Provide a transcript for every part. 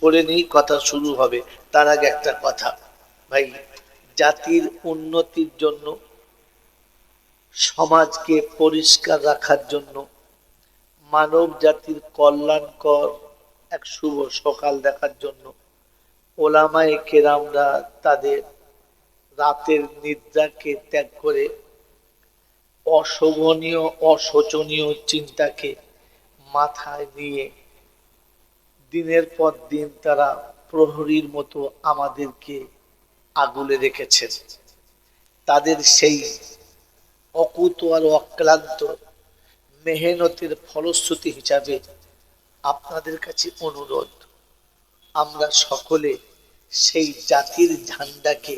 পড়ে নিই, কথা শুরু হবে। তার আগে একটা কথা। ভাই, জাতির উন্নতির জন্য, সমাজকে পরিষ্কার রাখার জন্য মানব জাতির কল্যাণকর এক শুভ সকাল দেখার জন্য ওলামায়ে কেরামরা তাদের রাতের নিদ্রাকে ত্যাগ করে অশোভনীয়, অশোচনীয় চিন্তাকে মাথায় নিয়ে দিনের পর দিন তারা প্রহরীর মতো আমাদেরকে আগুলে রেখেছেন। তাদের সেই অকুত আর অক্লান্ত মেহনতের ফলশ্রুতি হিসাবে আপনাদের কাছে অনুরোধ, আমরা সকলে সেই জাতির ঝান্ডাকে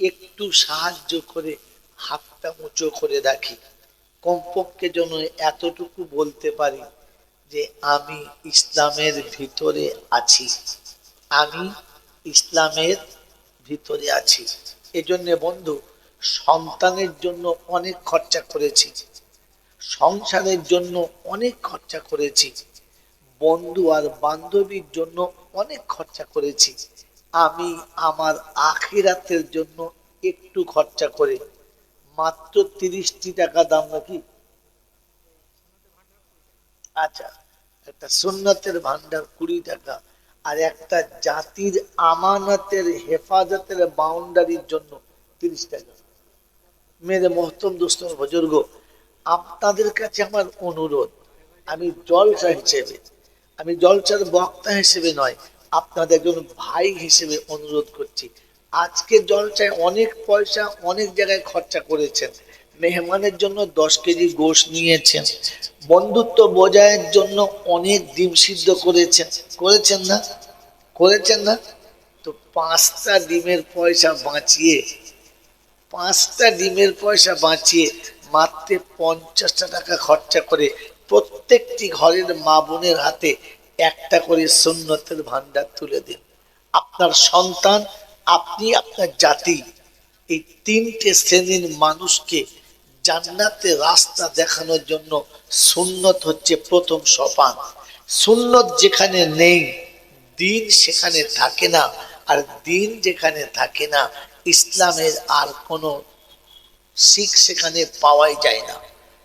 একটু সাহায্য করে হাতটা উঁচু করে রাখি। কমপক্ষে যেন এতটুকু বলতে পারি যে আমি ইসলামের ভিতরে আছি। আমি ইসলামের ভিতরে আছি। এজন্য বন্ধু, সন্তানের জন্য অনেক খরচা করেছি। সংসারের জন্য অনেক খরচা করেছি। বন্ধু আর বান্ধবীর জন্য অনেক খরচা করেছি। আমি আমার আখিরাতের জন্য একটু খরচা করে। মাত্র তিরিশটি টাকা দাম নাকি আচ্ছা একটা সুন্নতের ভান্ডার কুড়ি টাকা আর একটা জাতির আমানতের হেফাজতের বাউন্ডারির জন্য তিরিশ টাকা। মেরে মহতম দোস্ত, বুজুর্গ, আপনাদের কাছে আমার অনুরোধ, আমি জলসা হিসেবে, আমি জলসার বক্তা হিসেবে নয়, আপনাদের একজন ভাই হিসেবে অনুরোধ করছি। আজকে জলসায় অনেক পয়সা অনেক জায়গায় খরচা করেছেন। মেহমানের জন্য দশ কেজি গোশ নিয়েছেন। বন্ধুত্ব বজায়ের জন্য অনেক ডিম সিদ্ধ করেছেন। করেছেন না? করেছেন না? তো পাঁচটা ডিমের পয়সা বাঁচিয়ে, পাঁচটা ডিমের পয়সা বাঁচিয়ে মাত্র পঞ্চাশটা টাকা খরচা করে প্রত্যেকটি ঘরের মা বোনের হাতে একটা করে সুন্নতের ভান্ডার তুলে দিন। আপনার সন্তান, আপনি আপনার জাতি, এই তিনটে শ্রেণির মানুষকে জান্নাতে রাস্তা দেখানোর জন্য সুন্নত হচ্ছে প্রথম সোপান। সুন্নত যেখানে নেই, দিন সেখানে থাকে না। আর দিন যেখানে থাকে না, ইসলামের আর কোনো শিখ সেখানে পাওয়াই যায় না।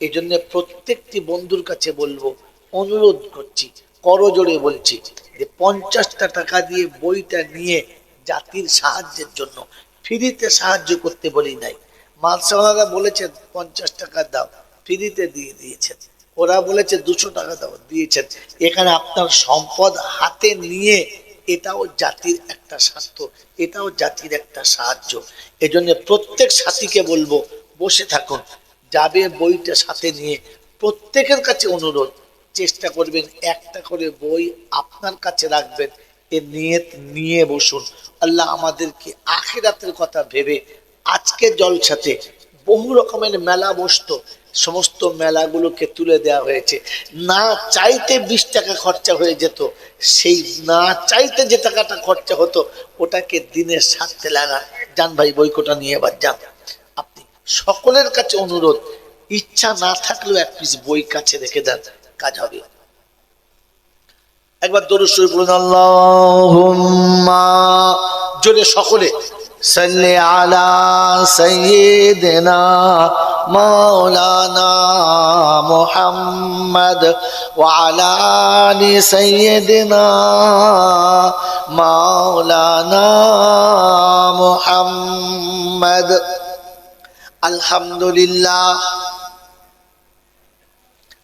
এই জন্য প্রত্যেকটি বন্ধুর কাছে বলব, অনুরোধ করছি, করজোড়ে বলছি যে পঞ্চাশটা টাকা দিয়ে বইটা নিয়ে জাতির সাহায্যের জন্য, ফ্রিতে সাহায্য করতে বলি নাই। মালসাওয়ালারা বলেছেন পঞ্চাশ টাকা দাও, ফ্রিতে দিয়ে দিয়েছেন। ওরা বলেছে দুশো টাকা দাও, দিয়েছেন। এখানে আপনার সম্পদ হাতে নিয়ে এটাও জাতির একটা স্বার্থ, এটাও জাতির একটা সাহায্য। এজন্য প্রত্যেক সাথীকে বলব, বসে থাকুন। যাবে বইটা সাথে নিয়ে প্রত্যেকের কাছে অনুরোধ, চেষ্টা করবেন একটা করে বই আপনার কাছে রাখবেন, এ নিয়ত নিয়ে বসুন। আল্লাহ আমাদেরকে আখেরাতের কথা ভেবে আজকে জলসাতে বহু রকমের মেলা বসতো। সমস্ত মেলাগুলোকে তুলে দেওয়া হয়েছে। না চাইতে বিশ টাকা খরচা হয়ে যেত, সেই না চাইতে যে টাকাটা খরচা হতো, ওটাকে দিনের স্বার্থে লাগা যান ভাই, বইকোটা নিয়ে এবার যান। আপনি সকলের কাছে অনুরোধ, ইচ্ছা না থাকলেও এক পিস বই কাছে রেখে দেন, কাজ হবে। একবার দরুদ শরীফ বলুন আল্লাহুম্মা জোরে সকলে, সাল্লি আলা সাইয়্যিদিনা মাওলানা মুহাম্মদ ওয়া আলা আলি সাইয়্যিদিনা মাওলানা মুহাম্মদ। আলহামদুলিল্লাহ।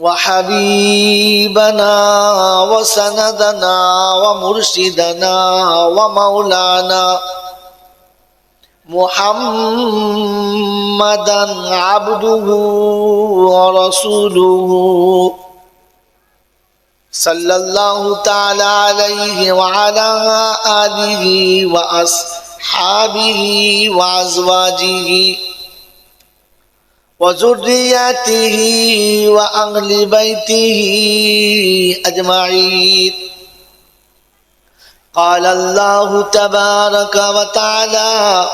وحبيبنا وسندنا ومرشدنا ومولانا محمدا عبده ورسوله صلى الله تعالى عليه وعلى آله وأصحابه وأزواجه وذرياته وأهل بيته أجمعين قال الله تبارك وتعالى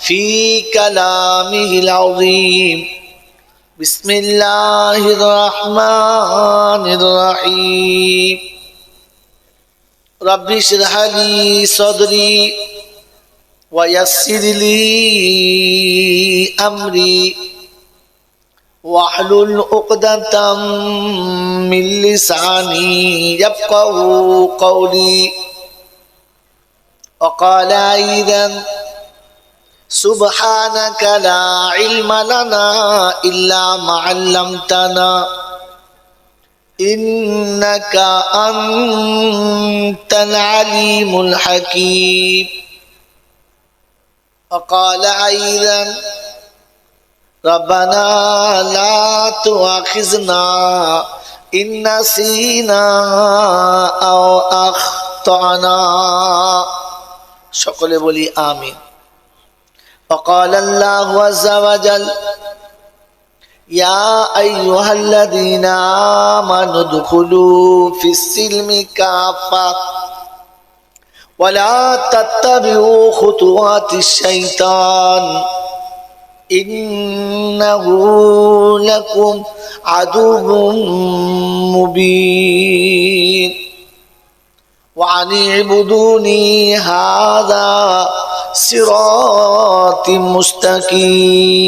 في كلامه العظيم بسم الله الرحمن الرحيم رب اشرح لي صدري ويسر لي أمري واحلل عقدة من لساني يفقه قولي. وقال أيضا سبحانك لا علم لنا إلا ما علمتنا. إنك أنت العليم الحكيم. وقال أيضا ربنا لا تؤاخذنا إن نسينا أو أخطأنا সকলে বলি আমিন وقال الله عز وجل يا أيها الذين آمنوا ادخلوا في السلم كافة ولا تتبعوا خطوات الشيطان إنه لكم عدو مبين وعن اعبدوني هذا صراط مستقيم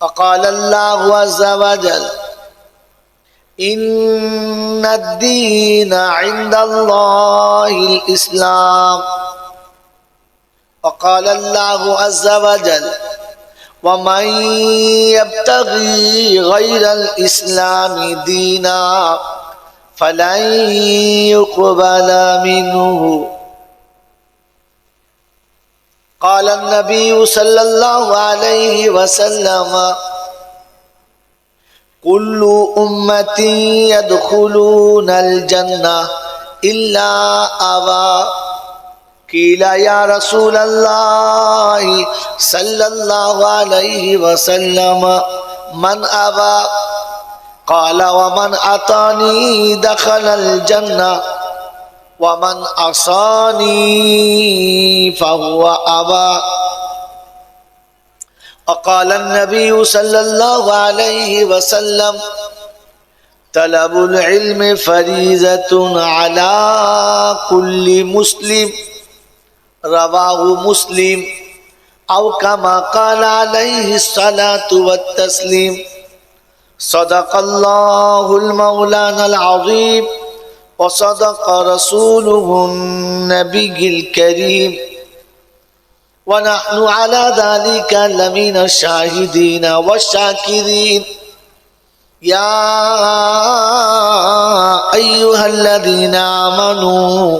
وقال الله عز وجل إن الدين عند الله الإسلام وقال الله عز وجل ومن يبتغي غير الإسلام دينا فلن يقبل منه قال النبي صلى الله عليه وسلم كل أمتي يدخلون الجنة إلا أبا قيل يا رسول الله صلى الله عليه وسلم من أبا قال ومن أتاني دخل الجنة ومن عصاني فهو أبى. وقال النبي صلى الله عليه وسلم طلب العلم فريزة على كل مسلم. رواه مسلم أو كما قال عليه الصلاة والتسليم. صدق الله المولانا العظيم وصدق رسوله النبي الكريم. ونحن على ذلك لمن الشاهدين والشاكرين. يا أيها الذين آمنوا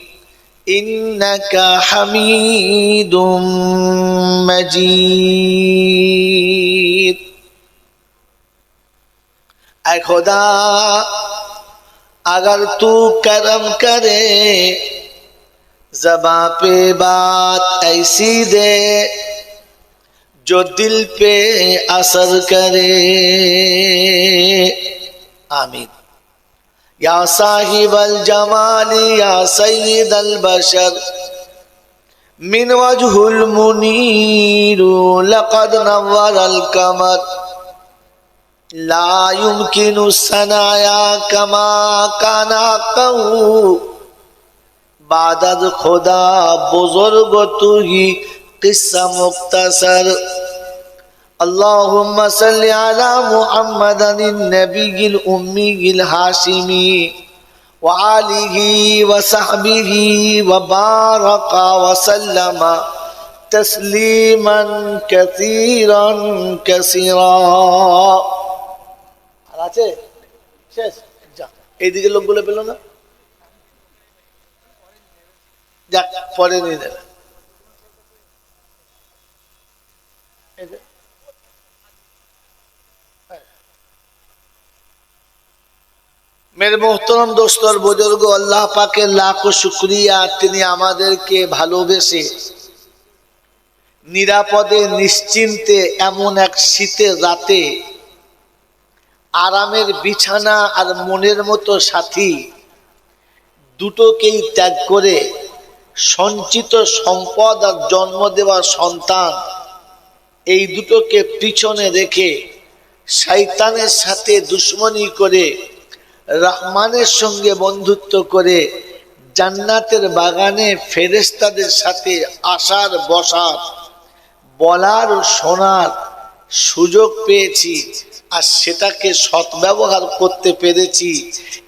إنك حميد مجيد اے خدا اگر تو کرم کرے زباں پہ بات ایسی دے جو دل پہ اثر کرے آمین يا صاحب الجمال يا سيد البشر من وجه المنير لقد نور القمر لا يمكن الصنايا كما كان حقه بعد خدا بزرگ توهی قصه مختصر اللهم صل على محمد النبي الأمي الهاشمي وآله وصحبه وبارك وسلم تسليما كثيرا كثيرا আছে শেষ যা এইদিকে লোকগুলো পেল না যাক পরে নিয়ে নেবে মেরে মোহতরম দোস্তর বুজুর্গ, আল্লাহ পাকের লাখো শুক্রিয়া, তিনি আমাদেরকে ভালোবেসে নিরাপদে, নিশ্চিন্তে, এমন এক শীতের রাতে আরামের বিছানা আর মনের মতো সাথী দুটোকেই ত্যাগ করে সঞ্চিত সম্পদ আর জন্ম দেওয়া সন্তান এই দুটোকে পিছনে রেখে শৈতানের সাথে দুশ্মনী করে রহমানের সঙ্গে বন্ধুত্ব করে জান্নাতের বাগানে ফেরেস্তাদের সাথে আসার, বসার, বলার, শোনার সুযোগ পেয়েছি আর সেটাকে সদ্ব্যবহার করতে পেরেছি।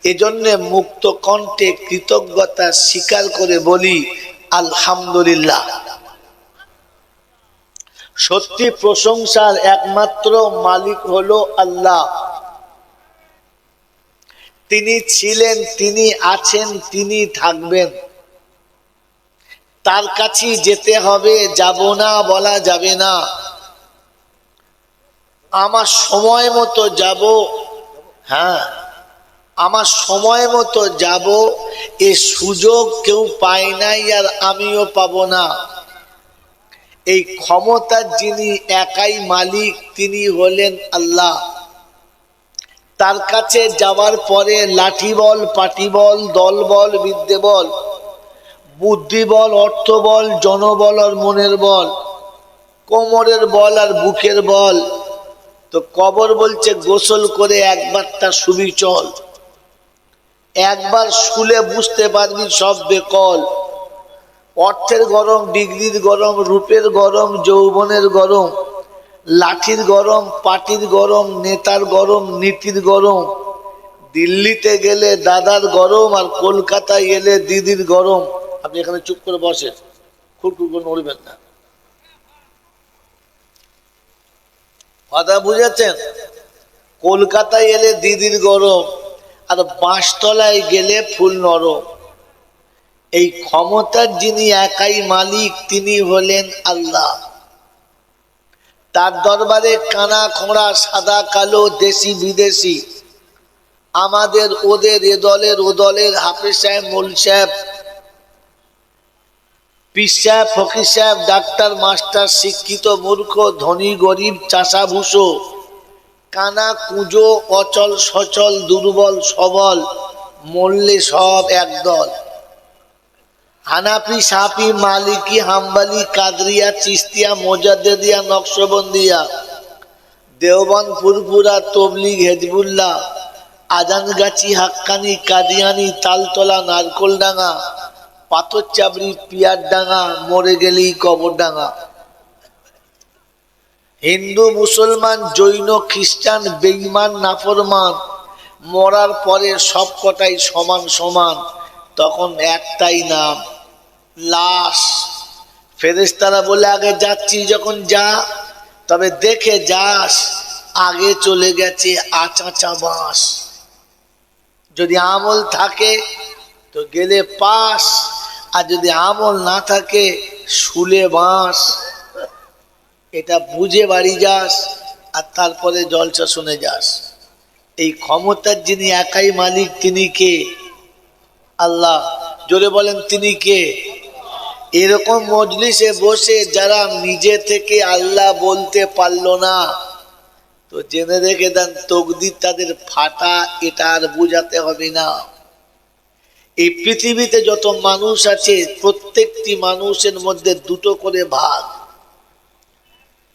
এজন্য মুক্ত কণ্ঠে কৃতজ্ঞতা স্বীকার করে বলি, আলহামদুলিল্লাহ। সত্যি প্রশংসার একমাত্র মালিক হলো আল্লাহ। তিনি ছিলেন, তিনি আছেন, তিনি থাকবেন। তার কাছেই যেতে হবে, যাব না, বলা যাবে না। আমার সময় মতো যাব হ্যাঁ আমার সময় মতো যাব, এ সুযোগ কেউ পায় নাই আর আমিও পাব না। এই ক্ষমতার যিনি একাই মালিক, তিনি হলেন আল্লাহ। তার কাছে যাওয়ার পরে লাঠি বল, পাটি বল, দল বল, বিদ্যে বল, বুদ্ধি বল, অর্থ বল, জনবল আর মনের বল, কোমরের বল আর বুকের বল। তো কবর বলছে, গোসল করে একবার তার সুবি চল। একবার শুলে বুঝতে পারবি সব বেকল। অর্থের গরম, ডিগ্রির গরম, রূপের গরম, যৌবনের গরম। লাঠির গরম, পাটির গরম, নেতার গরম, নীতির গরম। দিল্লিতে গেলে দাদার গরম আর কলকাতায় এলে দিদির গরম। আপনি এখানে চুপ করে বসেন। খুরখুর করে নড়বেন না। কথা বুঝেছেন? কলকাতায় এলে দিদির গরম আর বাঁশতলায় গেলে ফুল নরম। এই ক্ষমতার যিনি একাই মালিক, তিনি হলেন আল্লাহ। তার দরবারে কানা খোঁড়া, সাদা, কালো, দেশি, বিদেশি। আমাদের ওদের এ দলের, ও দলের হাফিজ সাহেব, মোল সাহেব পিস সাহেব, ফকির সাহেব, ডাক্তার, মাস্টার, শিক্ষিত, মূর্খ, ধনী, গরিব চাষা ভুষো কানা, কুঁজো, অচল, সচল, দুর্বল, সবল, মরলে সব একদল হানাফি, সাফি, মালিকি, হাম্বালি, কাদরিয়া, চিস্তিয়া, মোজাদ্দেদিয়া, নকশবন্দিয়া দেওবান ফুরফুরা, তবলিগ, হেজবুল্লাহ, আজানগাছি, হাক্কানি, কাদিয়ানি, তালতলা, নারকোলডাঙ্গা পাথর চাবড়ি পিয়ার ডাঙ্গা মরে গেলেই কবর ডাঙ্গা হিন্দু, মুসলমান, জৈন, খ্রিস্টান বেইমান নাফরমান, মরার পরে সব কটাই সমান সমান। তখন একটাই নাম, লাশ। ফেরেস্তারা বলে, আগে যাচ্ছি, যখন যা, তবে দেখে যাস, আগে চলে গেছে আচাচা বাঁশ। যদি আমল থাকে, তো গেলে পাস, আর যদি আমল না থাকে, শুলে বাঁশ। এটা বুঝে বাড়ি যাস, আর তারপরে জলসা শুনে যাস। এই ক্ষমতার যিনি একাই মালিক, তিনি কে? আল্লাহ, জোরে বলেন, তিনি কে? এরকম মজলিসে বসে যারা নিজে থেকে আল্লাহ বলতে পারল না, তো জেনে রেখে দেন, তকদির তাদের ফাটা, এটা আর বুঝাতে হবে না। এই পৃথিবীতে যত মানুষ আছে, প্রত্যেকটি মানুষের মধ্যে দুটো করে ভাগ।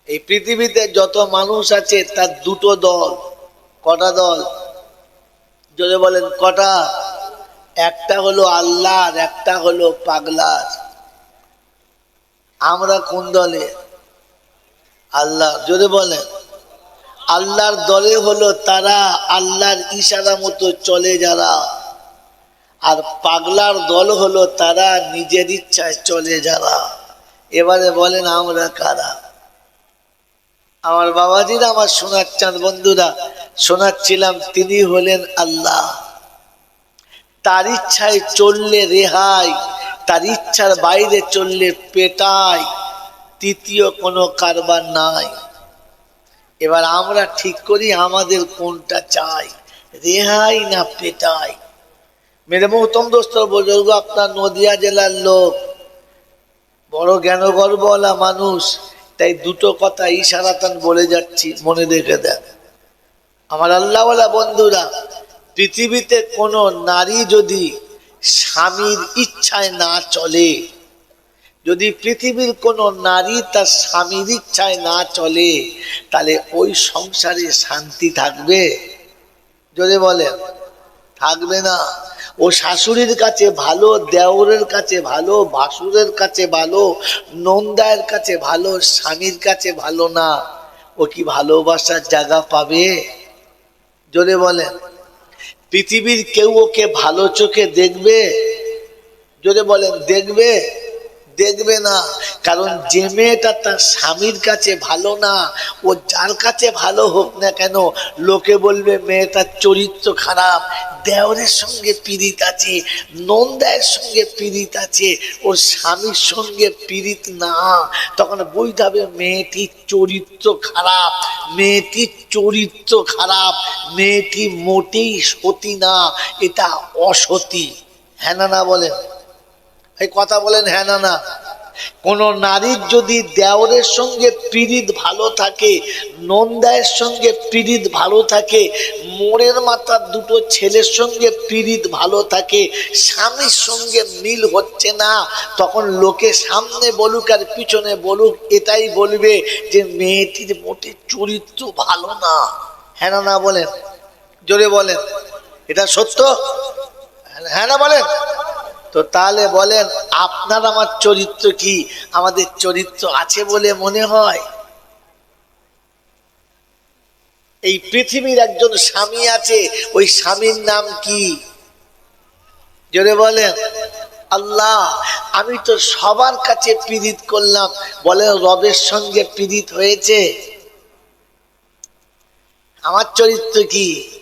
এই পৃথিবীতে যত মানুষ আছে, তার দুটো দল, কটা দল? যদি বলেন, কটা? একটা হলো আল্লাহর একটা হলো পাগলার। আমরা কোন দলে? আল্লাহ যদি বলেন। আল্লাহর দলে হলো তারা আল্লাহর ইশারা মতো চলে যারা। আর পাগলার দল হলো তারা নিজের ইচ্ছায় চলে যারা। এবারে বলেন আমরা কারা? আমার বাবাজিরা, আমার শোনাচ্ছেন বন্ধুরা, শোনাচ্ছিলাম, তিনি হলেন আল্লাহ। তার ইচ্ছায় চললে রেহাই, তার ইচ্ছার বাইরে চললে পেটাই, তৃতীয় কোনো কারবার নাই। এবার আমরা ঠিক করি আমাদের কোনটা চাই, রেহাই না পেটাই? মেরে মৌতম দোস্তর বুজুর্গ, আপনার নদিয়া জেলার লোক, বড় জ্ঞান গর্বওয়ালা মানুষ, তাই দুটো কথা ইশারাতান বলে যাচ্ছি, মনে রেখে দেন। আমার আল্লাহওয়ালা বন্ধুরা পৃথিবীতে কোনো নারী যদি স্বামীর ইচ্ছায় না চলে, যদি পৃথিবীর কোনো নারী তার স্বামীর ইচ্ছায় না চলে, তাহলে ওই সংসারে শান্তি থাকবে? যদি বলেন। থাকবে না। ও শাশুড়ির কাছে ভালো, দেওরের কাছে ভালো, ভাসুরের কাছে ভালো, নন্দায়ের কাছে ভালো, স্বামীর কাছে ভালো না, ও কি ভালোবাসার জায়গা পাবে? জোরে বলেন। পৃথিবীর কেউ ওকে ভালো চোখে দেখবে? যদি বলেন দেখবে? দেখবে না। কারণ যে মেয়েটা তার স্বামীর কাছে ভালো না, ও যার কাছে ভালো হোক না কেন, লোকে বলবে, মেয়েটার চরিত্র খারাপ, দেওরের সঙ্গে পীড়িত আছে, নন্দায়ের সঙ্গে পীড়িত আছে, ওর স্বামীর সঙ্গে পীড়িত না। তখন বুঝতে হবে, মেয়েটির চরিত্র খারাপ, মেয়েটির চরিত্র খারাপ, মেয়েটি মোটেই সতী না, এটা অসতী। হ্যাঁ না বলেন। এই কথা বলেন হ্যাঁ না না। কোন নারীর যদি দেওরের সঙ্গে পীড়িত ভালো থাকে, নন্দায়ের সঙ্গে পীড়িত ভালো থাকে মোড়ের মাথার দুটো ছেলের সঙ্গে পীড়িত ভালো থাকে, স্বামীর সঙ্গে মিল হচ্ছে না, তখন লোকে সামনে বলুক আর পিছনে বলুক, এটাই বলবে যে মেয়েটির মোটে চরিত্র ভালো না। হ্যাঁ না না বলেন, জোরে বলেন, এটা সত্য? হ্যাঁ না বলেন? তো তাহলে বলেন, আপনার আমার চরিত্র কি? আমাদের চরিত্র আছে বলে মনে হয়? এই পৃথিবীর একজন স্বামী আছে, ওই স্বামীর নাম কি? জোরে বলেন, আল্লাহ, আমি তো সবার কাছে পীড়িত করলাম। বলে রবের সঙ্গে পীড়িত হয়েছে? আমার চরিত্র কি?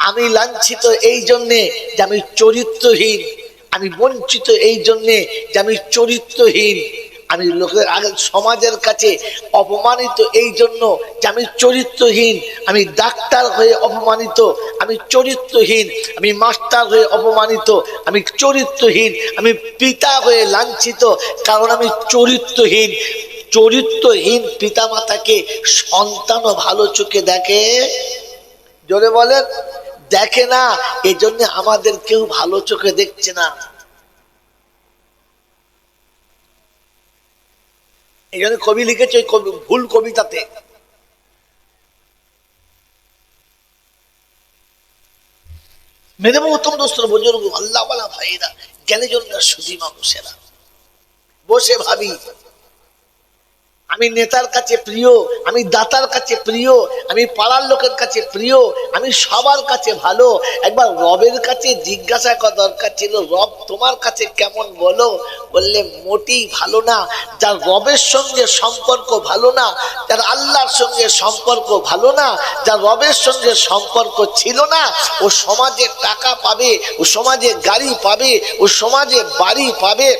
আমি লাঞ্ছিত এই জন্যে যে আমি চরিত্রহীন। আমি বঞ্চিত এই জন্যে যে আমি চরিত্রহীন। আমি লোকের আগে সমাজের কাছে অপমানিত এই জন্য যে আমি চরিত্রহীন। আমি ডাক্তার হয়ে অপমানিত। আমি চরিত্রহীন। আমি মাস্টার হয়ে অপমানিত। আমি চরিত্রহীন। আমি পিতা হয়ে লাঞ্ছিত। কারণ আমি চরিত্রহীন। চরিত্রহীন পিতামাতাকে সন্তানও ভালো চোখে দেখে। জোরে বলেন। দেখে না এই জন্য আমাদের কেউ ভালো চোখে দেখছে না। এই জন্য কবি লিখেছে ভুল কবিতাতে। মেরে উত্তম দোস্তর বুজুর্গ আল্লাহ ভাইরা জ্ঞানী জন্য সুধী মানুষেরা বসে ভাবি আমি নেতার কাছে প্রিয়, আমি দাতার কাছে প্রিয়, আমি পাড়ার লোকের কাছে প্রিয়, আমি সবার কাছে ভালো। একবার রবের কাছে জিজ্ঞাসা করা দরকার ছিল, রব তোমার কাছে কেমন বলো? বললে, মোটেই ভালো না। যার রবের সঙ্গে সম্পর্ক ভালো না, যার আল্লাহর সঙ্গে সম্পর্ক ভালো না, যার রবের সঙ্গে সম্পর্ক ছিল না, ও সমাজে টাকা পাবে, ও সমাজে গাড়ি পাবে, ও সমাজে বাড়ি পাবে।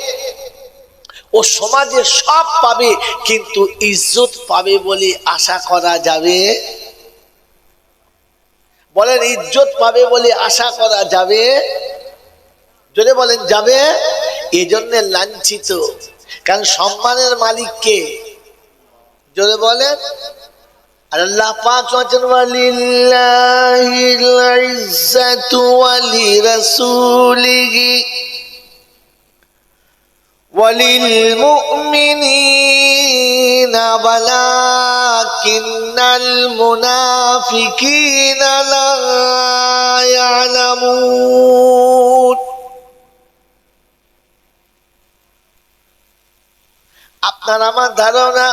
ও সমাজে সব পাবে, কিন্তু ইজ্জত পাবে বলে আশা করা যাবে? বলেন, ইজ্জত পাবে বলে আশা করা যাবে? যদি বলেন, যাবে? এই জন্য লাঞ্ছিত। কারণ সম্মানের মালিককে যদি বলেন। আল্লাহ وللمؤمنين ولكن المنافقين لا يعلمون আপনার আমার ধারণা